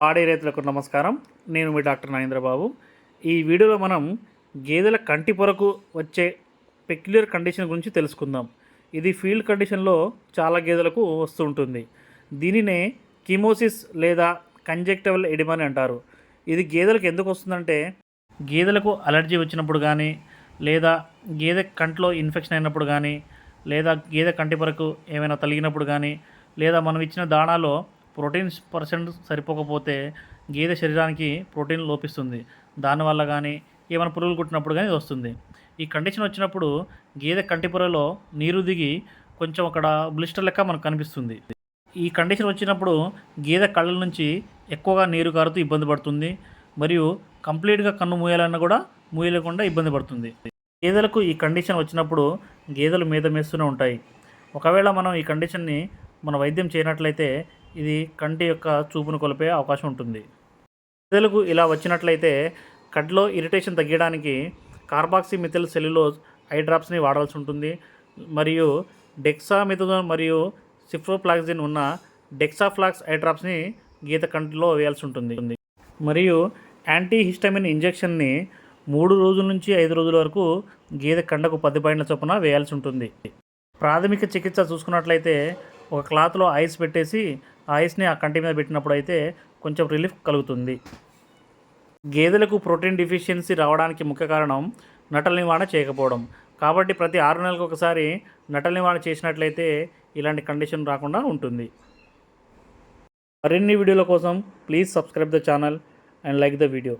పాడే రైతులకు నమస్కారం. నేను మీ డాక్టర్ నాగేంద్రబాబు. ఈ వీడియోలో మనం గేదెల కంటి పొరకు వచ్చే పెక్యులర్ కండిషన్ గురించి తెలుసుకుందాం. ఇది ఫీల్డ్ కండిషన్లో చాలా గేదెలకు వస్తూ ఉంటుంది. దీనినే కిమోసిస్ లేదా కంజెక్టబుల్ ఎడిమా అని అంటారు. ఇది గేదెలకు ఎందుకు వస్తుందంటే గేదెలకు అలర్జీ వచ్చినప్పుడు కానీ లేదా గేదె కంట్లో ఇన్ఫెక్షన్ అయినప్పుడు కానీ లేదా గేదె కంటి పొరకు ఏమైనా తలిగినప్పుడు కానీ లేదా మనం ఇచ్చిన దాణాలో ప్రోటీన్స్ పర్సెంట్ సరిపోకపోతే గేదె శరీరానికి ప్రోటీన్ లోపిస్తుంది. దానివల్ల కానీ ఏమైనా పురుగులు కుట్టినప్పుడు కానీ ఇది వస్తుంది. ఈ కండిషన్ వచ్చినప్పుడు గేదె కంటి పొరలో నీరు దిగి కొంచెం అక్కడ బ్లిస్టర్ లెక్క మనకు కనిపిస్తుంది. ఈ కండిషన్ వచ్చినప్పుడు గేదె కళ్ళ నుంచి ఎక్కువగా నీరు కారుతూ ఇబ్బంది పడుతుంది. మరియు కంప్లీట్గా కన్ను మూయాలన్నా కూడా మూయలేకుండా ఇబ్బంది పడుతుంది. గేదెలకు ఈ కండిషన్ వచ్చినప్పుడు గేదెలు మీద మేస్తూనే ఉంటాయి. ఒకవేళ మనం ఈ కండిషన్ని మన వైద్యం చేయనట్లయితే ఇది కంటి యొక్క చూపును కొలిపే అవకాశం ఉంటుంది. గేదెలకు ఇలా వచ్చినట్లయితే కడ్లో ఇరిటేషన్ తగ్గడానికి కార్బాక్సిమిథిల్ సెల్యులోజ్ ఐ డ్రాప్స్ని వాడాల్సి ఉంటుంది. మరియు డెక్సామిథజోన్ మరియు సిఫ్రోప్లాక్సిన్ ఉన్న డెక్సాఫ్లాక్స్ ఐ డ్రాప్స్ని గీత కంటిలో వేయాల్సి ఉంటుంది. మరియు యాంటీ హిస్టమిన్ ఇంజెక్షన్ని మూడు రోజుల నుంచి ఐదు రోజుల వరకు గేదె కండకు పది పాయింట్ల చొప్పున వేయాల్సి ఉంటుంది. ప్రాథమిక చికిత్స చూసుకున్నట్లయితే ఒక క్లాత్లో ఐస్ పెట్టేసి ఐస్ని ఆ కంటి మీద పెట్టినప్పుడు అయితే కొంచెం రిలీఫ్ కలుగుతుంది. గేదెలకు ప్రోటీన్ డిఫిషియన్సీ రావడానికి ముఖ్య కారణం నటల నివారణ చేయకపోవడం. కాబట్టి ప్రతి ఆరు నెలలకు ఒకసారి నటల నివారణ చేసినట్లయితే ఇలాంటి కండిషన్ రాకుండా ఉంటుంది. మరిన్ని వీడియోల కోసం please subscribe the channel and like the video.